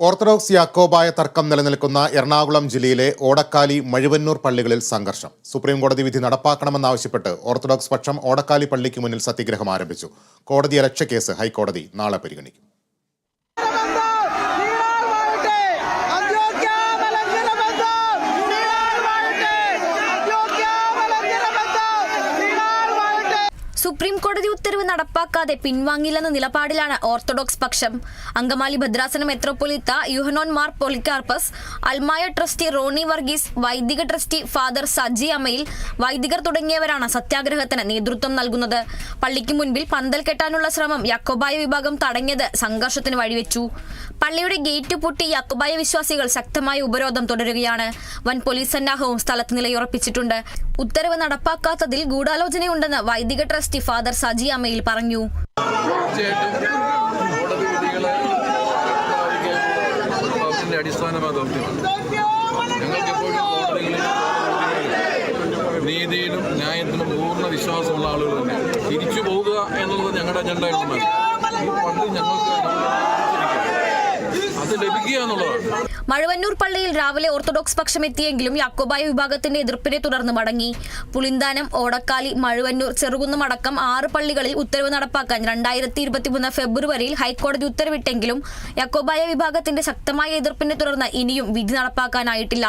Orthodox Yakobaya തർക്കം നിലനിൽക്കുന്ന എറണാകുളം ജില്ലയിലെ ഓടക്കാലി മഴുവന്നൂർ പള്ളികളിൽ സംഘർഷം. സുപ്രീം കോടതി വിധി നടപ്പാക്കണമെന്നാവശ്യപ്പെട്ട് ഓർത്തഡോക്സ് പക്ഷം ഓടക്കാലി പള്ളിക്ക് മുന്നിൽ സത്യഗ്രഹം ആരംഭിച്ചു. കോടതി അലക്ഷ്യ കേസ് ഹൈക്കോടതി നാളെ പരിഗണിക്കും സുപ്രീം കോടതി ഉത്തരവ് നടപ്പാക്കാതെ പിൻവാങ്ങില്ലെന്ന നിലപാടിലാണ് ഓർത്തഡോക്സ് പക്ഷം. അങ്കമാലി ഭദ്രാസന മെത്രോപൊലിത്ത യുഹനോൻ മാർ പൊളിക്കാർപ്പസ് അൽമായ ട്രസ്റ്റി റോണി വർഗീസ് വൈദിക ട്രസ്റ്റി ഫാദർ സജി അമ്മയിൽ വൈദികർ തുടങ്ങിയവരാണ് സത്യാഗ്രഹത്തിന് നേതൃത്വം നൽകുന്നത്. പള്ളിക്ക് മുൻപിൽ പന്തൽ കെട്ടാനുള്ള ശ്രമം യക്കോബായ വിഭാഗം തടഞ്ഞത് സംഘർഷത്തിന് വഴിവെച്ചു. പള്ളിയുടെ ഗേറ്റ് പൊട്ടി യക്കോബായ വിശ്വാസികൾ ശക്തമായ ഉപരോധം തുടരുകയാണ്. വൻ പോലീസ് സന്നാഹവും സ്ഥലത്ത് നിലയുറപ്പിച്ചിട്ടുണ്ട്. ഉത്തരവ് നടപ്പാക്കാത്തതിൽ ഗൂഢാലോചനയുണ്ടെന്ന് വൈദിക ട്രസ്റ്റി ഫാദർ സജി അമ്മയിൽ പറഞ്ഞു. നീതിയിലും ന്യായത്തിലും പൂർണ വിശ്വാസമുള്ള ആളുകൾ തിരിച്ചു പോകുക എന്നുള്ളത് ഞങ്ങളുടെ അജണ്ടയായിരുന്നു ഈ പണ്ട് ഞങ്ങൾക്ക് അത് ലഭിക്കുക എന്നുള്ളതാണ്. മഴവന്നൂർ പള്ളിയിൽ രാവിലെ ഓർത്തഡോക്സ് പക്ഷം എത്തിയെങ്കിലും യാക്കോബായ വിഭാഗത്തിന്റെ എതിർപ്പിനെ തുടർന്ന് മടങ്ങി. പുളിന്താനം ഓടക്കാലി മഴവന്നൂർ ചെറുകുന്നം അടക്കം ആറ് പള്ളികളിൽ ഉത്തരവ് നടപ്പാക്കാൻ രണ്ടായിരത്തി ഇരുപത്തിമൂന്ന് ഫെബ്രുവരിയിൽ ഹൈക്കോടതി ഉത്തരവിട്ടെങ്കിലും യാക്കോബായ വിഭാഗത്തിന്റെ ശക്തമായ എതിർപ്പിനെ തുടർന്ന് ഇനിയും വിധി നടപ്പാക്കാനായിട്ടില്ല.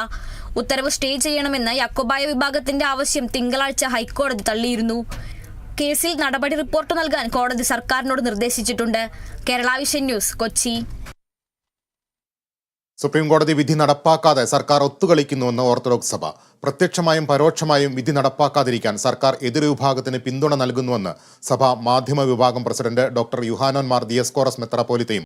ഉത്തരവ് സ്റ്റേ ചെയ്യണമെന്ന് യാക്കോബായ വിഭാഗത്തിന്റെ ആവശ്യം തിങ്കളാഴ്ച ഹൈക്കോടതി തള്ളിയിരുന്നു. കേസിൽ നടപടി റിപ്പോർട്ട് നൽകാൻ കോടതി സർക്കാരിനോട് നിർദ്ദേശിച്ചിട്ടുണ്ട്. Kerala vision news Kochi. Supreme കോടതി വിധി നടപ്പാക്കാതെ സർക്കാർ ഒത്തുകളിക്കുന്നുവെന്ന് ഓർത്തഡോക്സ് സഭ. പ്രത്യക്ഷമായും പരോക്ഷമായും വിധി നടപ്പാക്കാതിരിക്കാൻ സർക്കാർ എതിർവിഭാഗത്തിന് പിന്തുണ നൽകുന്നുവെന്ന് സഭ മാധ്യമ വിഭാഗം പ്രസിഡന്റ് ഡോക്ടർ യുഹാനോൻ മാർ ദിയസ്കോറസ് മെത്രാപ്പോലിത്തയും